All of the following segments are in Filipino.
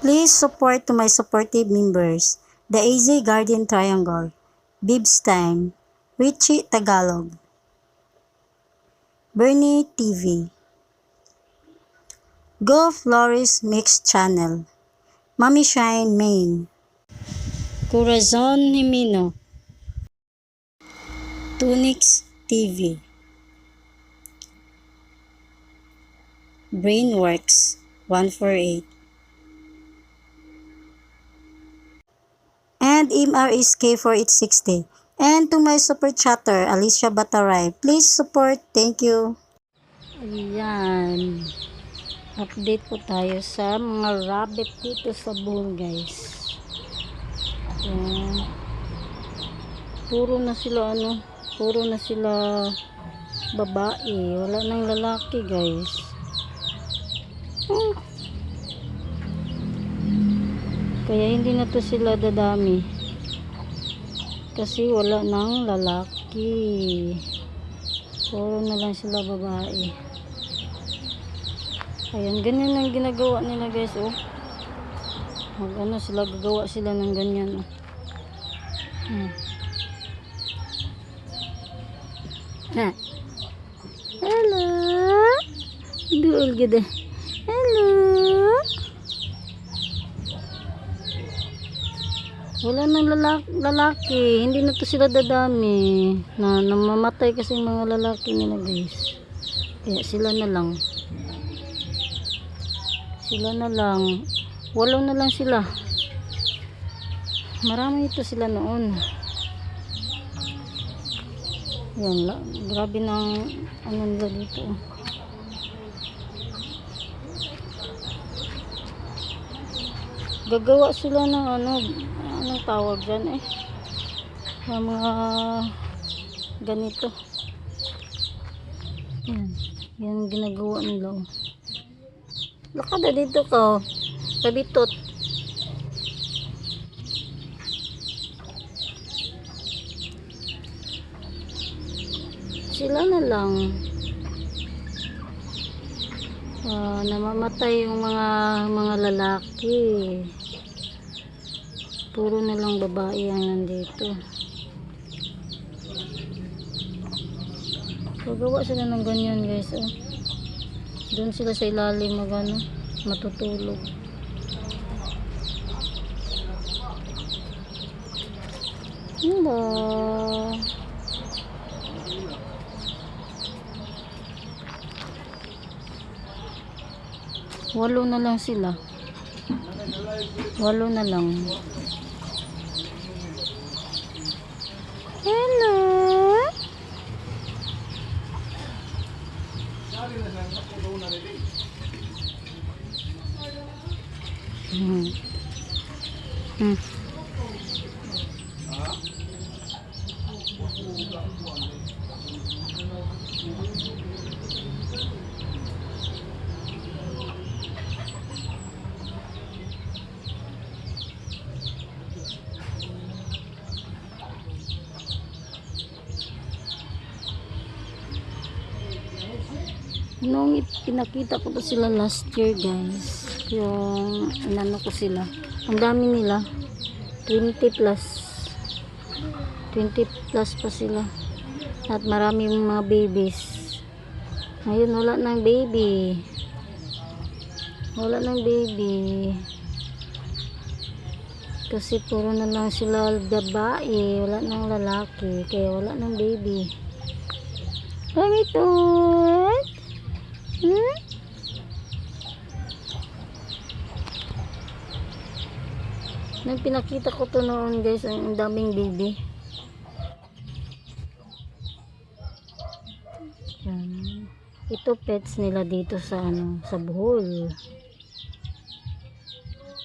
Please support to my supportive members, the AZ Guardian Triangle, Bibs Time, Richie Tagalog, Bernie TV, Go Flores Mix Channel, Mami Shine Main, Corazon Himino, Tunix TV, Brainworks 148, and MRSK 4860. And to my super chatter, Alicia Bataray. Please support. Thank you. Ayan. Update po tayo sa mga rabbit dito sa buhon guys. Ayan. Puro na sila ano, puro na sila babae. Wala nang lalaki guys. Hmm. Kaya hindi na to sila dadami. Kasi wala nang lalaki. Puro na lang sila babae. Ayan, ganyan ang ginagawa nila guys, oh. Mag ano sila, gagawa sila ng ganyan, oh. Hmm. Ha. Hello. Duol gede. Hello. Wala nang lalaki, lalaki. Hindi na to sila dadami. Na namamatay kasi mga lalaki nila guys. Kaya sila na lang. Sila na lang. Walo na lang sila. Marami ito sila noon. Yan, la, grabe ng ano nila dito. Gagawa sila ng ano, tawag dyan eh. Ng mga ganito. Yan, yan ginagawa nila. oh. Lakad na dito ka. oh. Kabitot. Sila na lang. Ah, namamatay yung mga mga lalaki. Puro na lang babae ang nandito. Gagawa sila ng ganyan guys. Oh. Doon sila sa ilalim mag ano, matutulog. Hello. Walo na lang sila. Walo na lang. Hmm. Hmm. Nung it- pinakita ko to sila last year guys, yung inano ko sila, ang dami nila, 20 plus, 20 plus pa sila, at marami yung mga babies. Ngayon wala nang baby, wala nang baby, kasi puro na lang sila babae, wala nang lalaki, kaya wala nang baby. Kami to. Hmm? Nung pinakita ko to noon guys, ang daming baby. Yan. Ito pets nila dito sa ano, sa Bohol.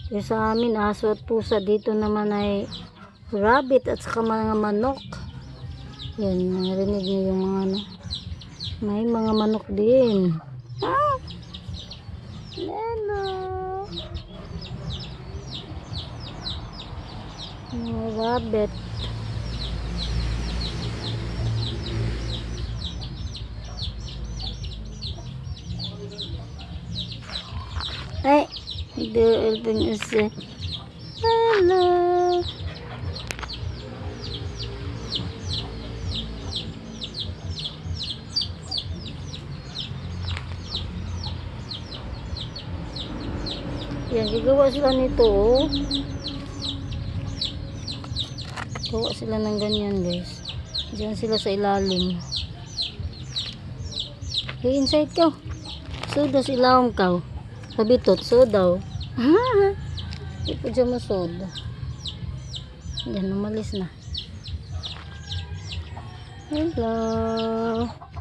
Yung sa amin, aso at pusa dito naman ay rabbit at saka mga manok. Yan, narinig niyo yung mga ano. May mga manok din. Ah! Hello! Rabbit. Ay! The us say hello. Yan, gagawa sila nito. Oh. Gawa sila ng ganyan, guys. Diyan sila sa ilalim. Hey, inside ka. Sudo si ilawang ka. Pabitot, sudaw. Di po dyan masod. Yan, umalis na. Hello.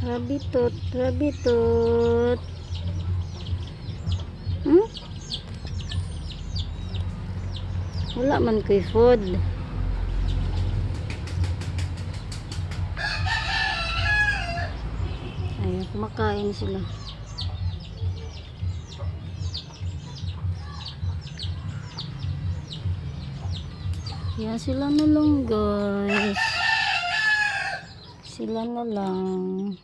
Rabitot, rabitot. Hmm? Wala man ko'y food. Ayun, kumakain sila. Yan sila na lang guys. Sila na lang.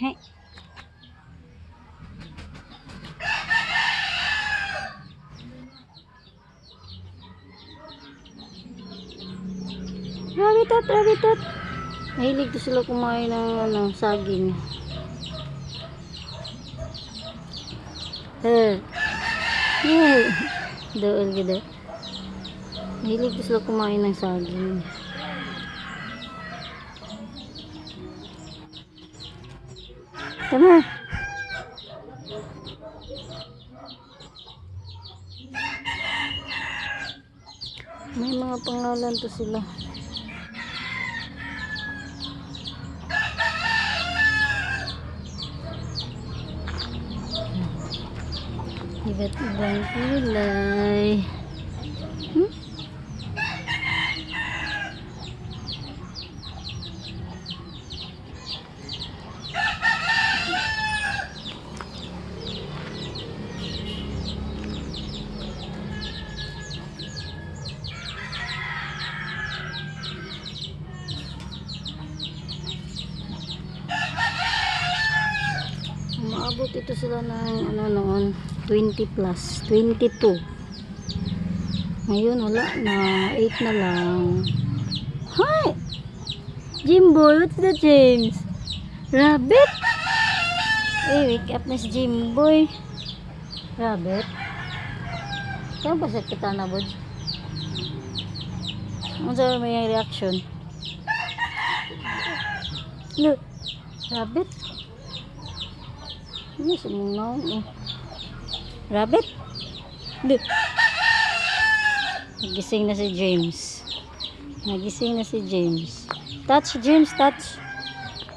Hey. Rabitot, rabitot. Mahilig to sila kumain ng ano, saging. Eh. Eh. Doon gida. Mahilig to sila kumain ng saging. Tama. May mga pangalan to sila. Iba't ibang kulay. Hmm? Umaabot ito sila ng ano noon, 20 plus, 22. Ngayon wala na, 8 na lang. Hi! Jimboy, what's that James? Rabbit? Eh, wake up na si Jimboy. Rabbit? Kaya ba sa kita na, Bod? Ano sa may reaction? Look, rabbit? Ano sumungaw eh. Rabbit? Look. Nagising na si James. Nagising na si James. Touch, James, touch.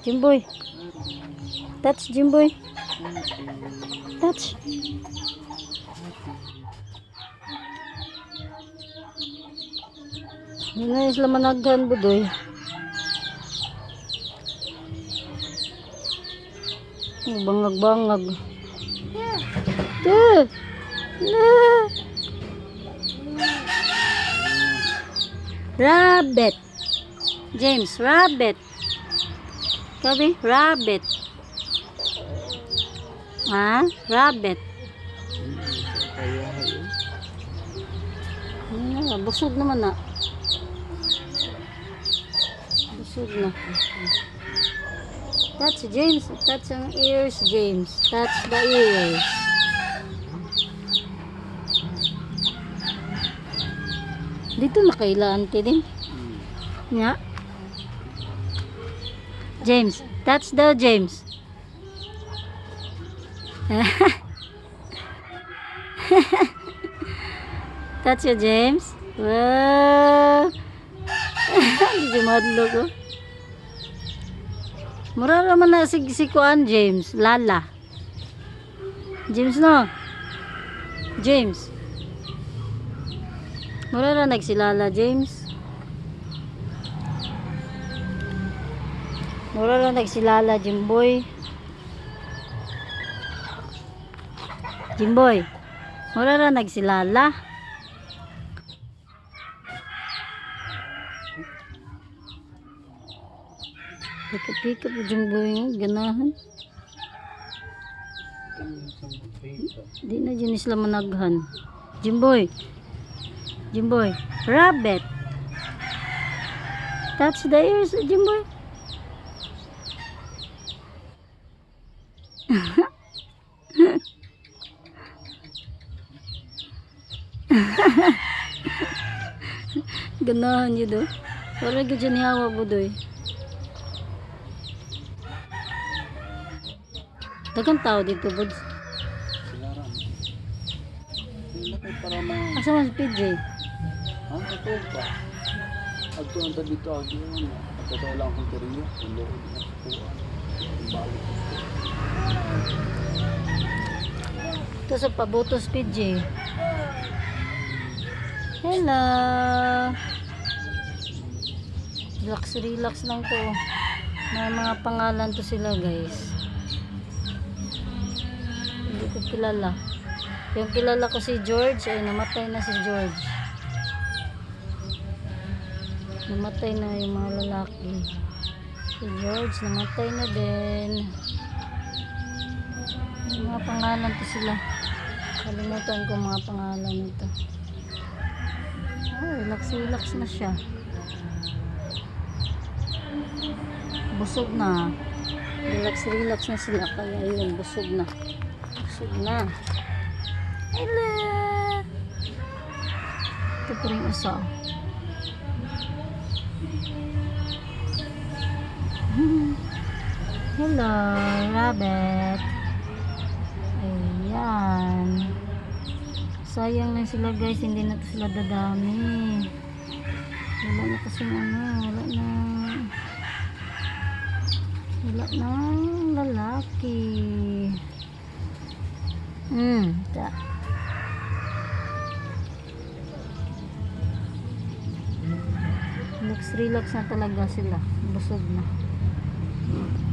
Jimboy. Touch, Jimboy. Touch. Hindi na sila managhan, budoy. Bangag-bangag. Duh. Nah. Rabbit. James, rabbit. Kabi, rabbit. Ha? Rabbit. Ah, busog naman na. Busog na. Touch James. Touch ang ears, James. Touch the ears. Dito na kaila ante din. Nga. James. Touch daw, James. touch you, James. Wow. Hindi madlo ko. Mura naman na si, si Kuan James, Lala. James no. James. Mura na nagsilala James. Mura na nagsilala Jimboy. Jimboy, mura ra nagsilala. Pika-pika po Jimboy nga, ganahan. Di na dyan sila managhan. Jimboy. Jimboy. Rabbit. Touch the ears, Jimboy. Ganahan niyo do. Para ka dyan hawa po doy. Dagang tao dito, Buds. Silaran. Sila kay para ma... Asa man si PJ? Ito ba? Agto ang tabi dito. Agto ang Agto lang kung teriyo. Ang loob na kuha. Ang balik. Ito sa pabutos PJ. Hello. Relax, relax lang to. May mga pangalan to sila guys. Hindi ko kilala. Yung kilala ko si George, ay namatay na si George. Namatay na yung mga lalaki. Si George, namatay na din. May mga pangalan to sila. Kalimutan ko mga pangalan nito. Oh, relax relax na siya. Busog na. Relax relax na sila kaya yun busog na. Busog na. Hello. Ito pa rin isa. Hello, rabbit. Ayan. Sayang lang sila guys, hindi na sila dadami. Wala na kasi ano, wala na. Wala na lalaki. Hmm, ta. Relax, na talaga sila. Busog na.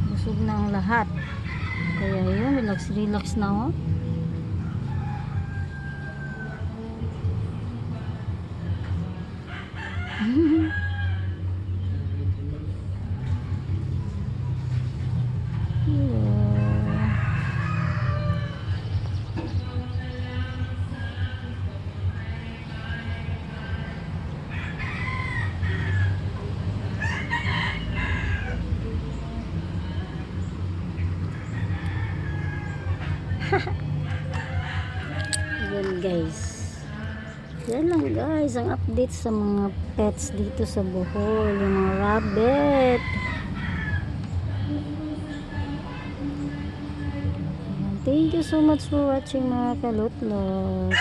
Busog na ang lahat. Kaya yun, relax, relax na oh. Hello. Yan guys. Yan lang guys, ang update sa mga pets dito sa Bohol, yung mga rabbit. Thank you so much for watching mga kalutlot.